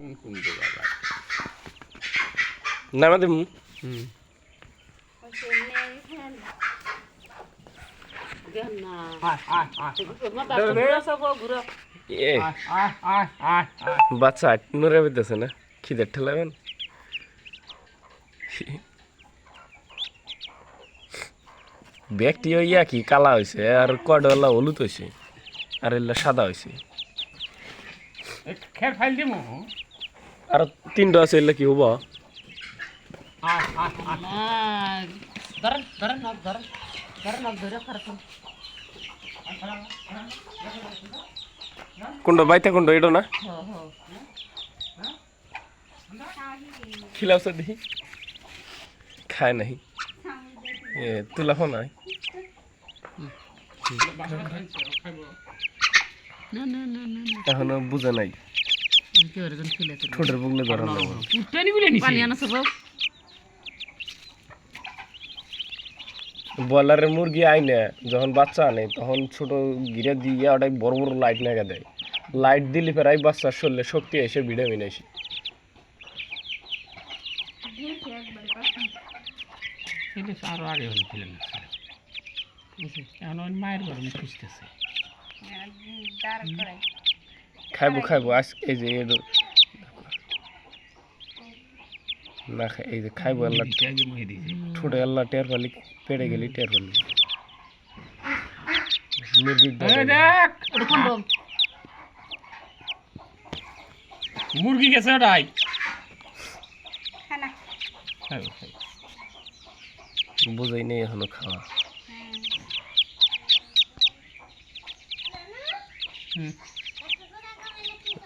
কোন কোন জায়গা নামা দেবো। হুম। বাচ্চা নড়ে না? খিদের ঠেলাবেন ব্যাগটি ইয়া কি কালা হয়েছে আর কডওয়ালা হলুদ হয়েছে আর এগুলা সাদা হয়েছে খের ফাইল দিমু? আর তিনটা আছে এগুলা কি হব? কোনটা বাইতে কোনটা এটা না? খিলাওছে দেখি। খায় নাহি। এ তুলা নাই? না না না না না। এখনও বুঝে নাই। ঠোঁটের বুগলে ধরা ব্রয়লারের মুরগি আইনে যখন বাচ্চা আনে তখন ছোট গিরে দিয়ে ওটাই বড় বড় লাইট নাগা দেয়। লাইট দিলে প্রায় বাচ্চার শরীরে শক্তি এসে ভিটামিন এসে আরও আগে হলে এখন মায়ের গরম খুঁজতেছে। খাইবো খাইবো। আজ এই যে এর না খাই এই যে খাইবো আল্লাহ। ঠোঁটে আল্লাহ টের পালি পেড়ে গেলি টের পালি। মুরগির মুরগি গেছে ওটাই। খাইবো, খাইবো। বুঝাই নেই এখনও খাওয়া। হুম।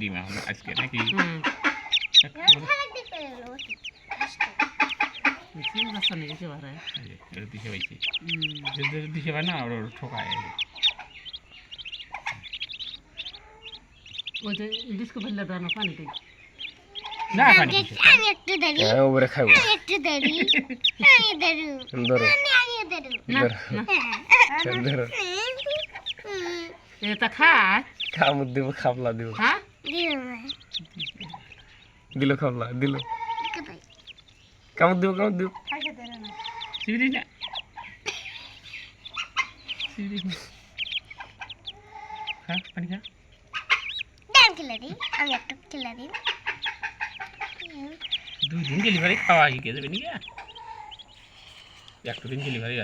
দিম এখন আজকে নাকি দিশে পাই না ওর ঠকায় যে। ওই যে ফেললে দাঁড়ানো পানি দেই না পানি আমি একটু দেরি হ্যাঁ ওপরে খাইবো আমি একটু দেরি আমি দেরি ধরো আমি আমি না না। ধরো এটা খায়? কামড় দিব খাবলা দিব। হ্যাঁ? দিল খাবলা দিল। কামড় দিব কামড় দিব। সিবি দিস না। পানি খা। খেলে দিই? আমি একটু খেলে দিই। দুই দিন গেলি ভারি খাওয়া শিখে যাবে নাকি? একটু দিন গেলি ভারি